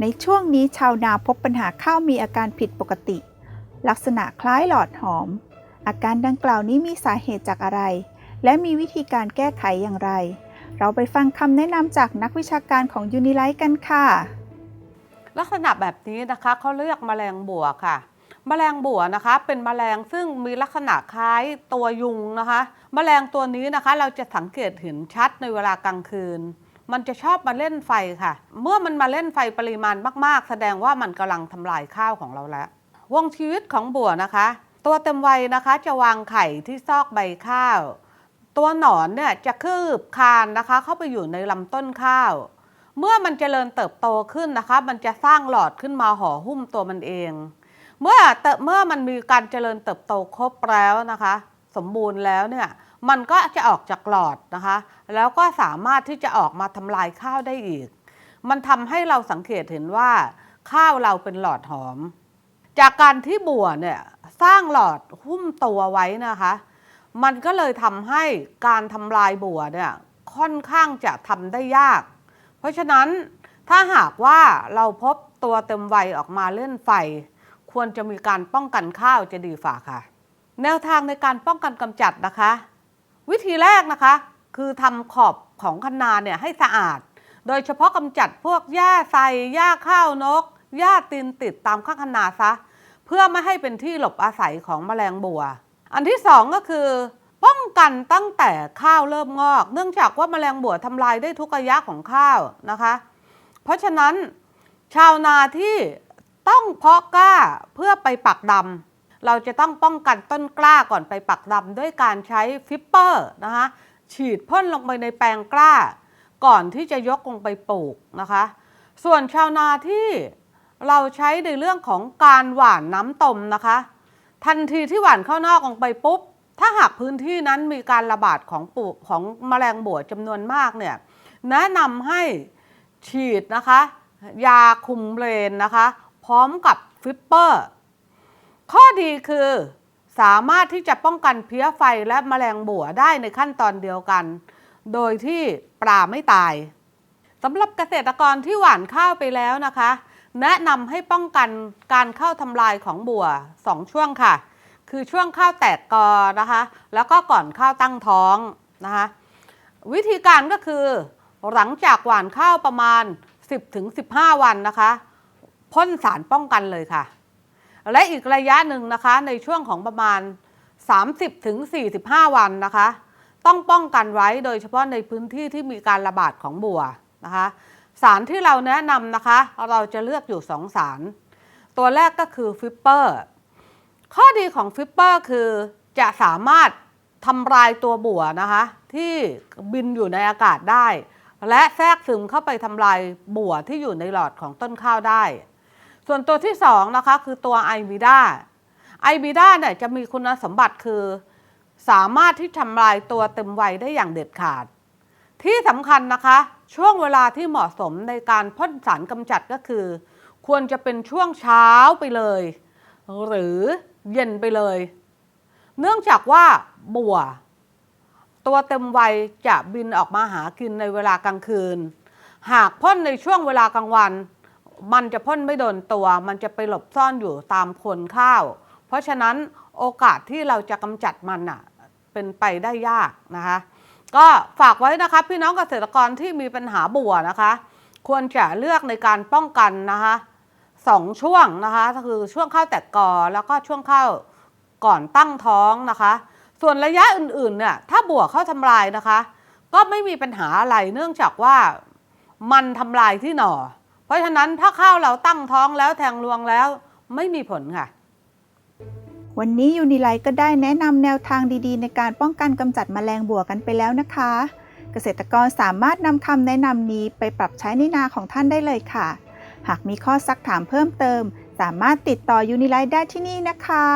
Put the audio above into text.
ในช่วงนี้ชาวนาพบปัญหาข้าวมีอาการผิดปกติ ลักษณะคล้ายหลอดหอม อาการดังกล่าวนี้มีสาเหตุจากอะไร และมีวิธีการแก้ไขอย่างไร เราไปฟังคำแนะนำจากนักวิชาการของยูนิไลท์กันค่ะ ลักษณะแบบนี้นะคะเขาเรียกแมลงบัวค่ะแมลงบัวนะคะ เป็นแมลงซึ่งมีลักษณะคล้ายตัวยุงนะคะแมลงตัวนี้นะคะ เราจะสังเกตเห็นชัดในเวลากลางคืน มันจะชอบมาเล่นไฟค่ะ เมื่อมันมาเล่นไฟปริมาณมาก ๆ แสดงว่ามันกำลังทำลายข้าวของเราแล้ว วงชีวิตของบัวนะคะ ตัวเต็มวัยนะคะจะวางไข่ที่ซอกใบข้าว ตัวหนอนเนี่ยจะคืบคานนะคะ เข้าไปอยู่ในลำต้นข้าว เมื่อมันเจริญเติบโตขึ้นนะคะ มันจะสร้างหลอดขึ้นมาห่อหุ้มตัวมันเอง เมื่อเติบเมื่อมันมีการเจริญเติบโตครบแล้วนะคะ สมบูรณ์แล้วเนี่ย มันก็จะออกจากหลอดนะคะ แล้วก็สามารถที่จะออกมาทำลายข้าวได้อีก มันทำให้เราสังเกตเห็นว่า ข้าวเราเป็นหลอดหอม จากการที่บัวเนี่ยสร้างหลอดหุ้มตัวไว้นะคะ มันก็เลยทำให้การทำลายบัวเนี่ยค่อนข้างจะทำได้ยาก เพราะฉะนั้นถ้าหากว่าเราพบตัวเต็มวัยออกมาเล่นไฟ ควรจะมีการป้องกันข้าวจะดีฝ่าค่ะ แนวทางในการป้องกันกำจัดนะคะ วิธีแรกนะคะ คือทำขอบของคันนาเนี่ยให้สะอาด โดยเฉพาะกำจัดพวกหญ้าใสหญ้าข้าวนกหญ้าตีนติดตามข้างคันนาซะ เพื่อไม่ให้เป็นที่หลบอาศัยของแมลงบัว อันที่สองก็คือป้องกันตั้งแต่ข้าวเริ่มงอก เนื่องจากว่าแมลงบัวทำลายได้ทุกระยะของข้าวนะคะ เพราะฉะนั้นชาวนาที่ต้องเพาะกล้าเพื่อไปปักดำ เราจะต้องป้องกันต้นกล้าก่อนไปปักดำด้วยการใช้ฟิปเปอร์นะคะฉีดพ่นลงไปในแปลงกล้า ก่อนที่จะยกลงไปปลูกนะคะ ส่วนชาวนาที่เราใช้ในเรื่องของการหว่านน้ำตมนะคะ ทันทีที่หว่านข้าวนอกลงไปปุ๊บ ถ้าหากพื้นที่นั้นมีการระบาดของปลูกของแมลงบัวจำนวนมากเนี่ยแนะนำให้ฉีดนะคะ ยาคุมเลนนะคะ พร้อมกับฟิปเปอร์ ข้อดีคือ สามารถที่จะป้องกันเพี้ยไฟและแมลงบัวได้ในขั้นตอนเดียวกัน โดยที่ปลาไม่ตายสำหรับเกษตรกรที่หว่านข้าวไปแล้วนะคะ แนะนำให้ป้องกันการเข้าทำลายของบัว 2 ช่วงค่ะ คือช่วงข้าวแตกกอนะคะ แล้วก็ก่อนข้าวตั้งท้องนะคะ วิธีการก็คือหลังจากหว่านข้าวประมาณ 10-15 วันนะคะพ่นสารป้องกันเลยค่ะ และอีกระยะหนึ่งนะคะในช่วงของประมาณ 30-45 วันนะคะ ต้องป้องกันไว้โดยเฉพาะในพื้นที่ที่มีการระบาดของบัวนะคะสารที่เราแนะนำนะคะ เราจะเลือกอยู่ 2 สาร ตัวแรกก็คือฟิปเปอร์ข้อดีของฟิปเปอร์คือจะสามารถทำลายตัวบัวนะคะที่บินอยู่ในอากาศได้ และแทรกซึมเข้าไปทำลายบัวที่อยู่ในหลอดของต้นข้าวได้ ส่วนตัวที่สองนะคะคือตัวไอวิด้าไอวิด้าเนี่ยจะมีคุณสมบัติคือ สามารถที่ทำลายตัวเต็มวัยได้อย่างเด็ดขาด ที่สำคัญนะคะ ช่วงเวลาที่เหมาะสมในการพ่นสารกำจัดก็คือ ควรจะเป็นช่วงเช้าไปเลย หรือเย็นไปเลย เนื่องจากว่าบัว ตัวเต็มวัยจะบินออกมาหากินในเวลากลางคืน หากพ่นในช่วงเวลากลางวัน มันจะพ่นไม่โดนตัว มันจะไปหลบซ่อนอยู่ตามโคนข้าว เพราะฉะนั้นโอกาสที่เราจะกำจัดมันอะเป็นไปได้ยากนะคะ ก็ฝากไว้นะคะพี่น้องเกษตรกรที่มีปัญหาบัวนะคะ ควรจะเลือกในการป้องกันนะคะสองช่วงนะคะคือช่วงข้าวแตกกอแล้วก็ช่วงข้าวก่อนตั้งท้องนะคะ ส่วนระยะอื่นๆเนี่ยถ้าบัวเข้าทำลายนะคะ ก็ไม่มีปัญหาอะไรเนื่องจากว่ามันทำลายที่หน่อ เพราะฉะนั้นถ้าข้าวเราตั้งท้องแล้วแทงรวงแล้วไม่มีผลค่ะ วันนี้ยูนิไลท์ก็ได้แนะนำแนวทางดีๆ ในการป้องกันกำจัดแมลงบัวกันไปแล้วนะคะ เกษตรกรสามารถนำคำแนะนำนี้ไปปรับใช้ในนาของท่านได้เลยค่ะ หากมีข้อซักถามเพิ่มเติม สามารถติดต่อยูนิไลท์ได้ที่นี่นะคะ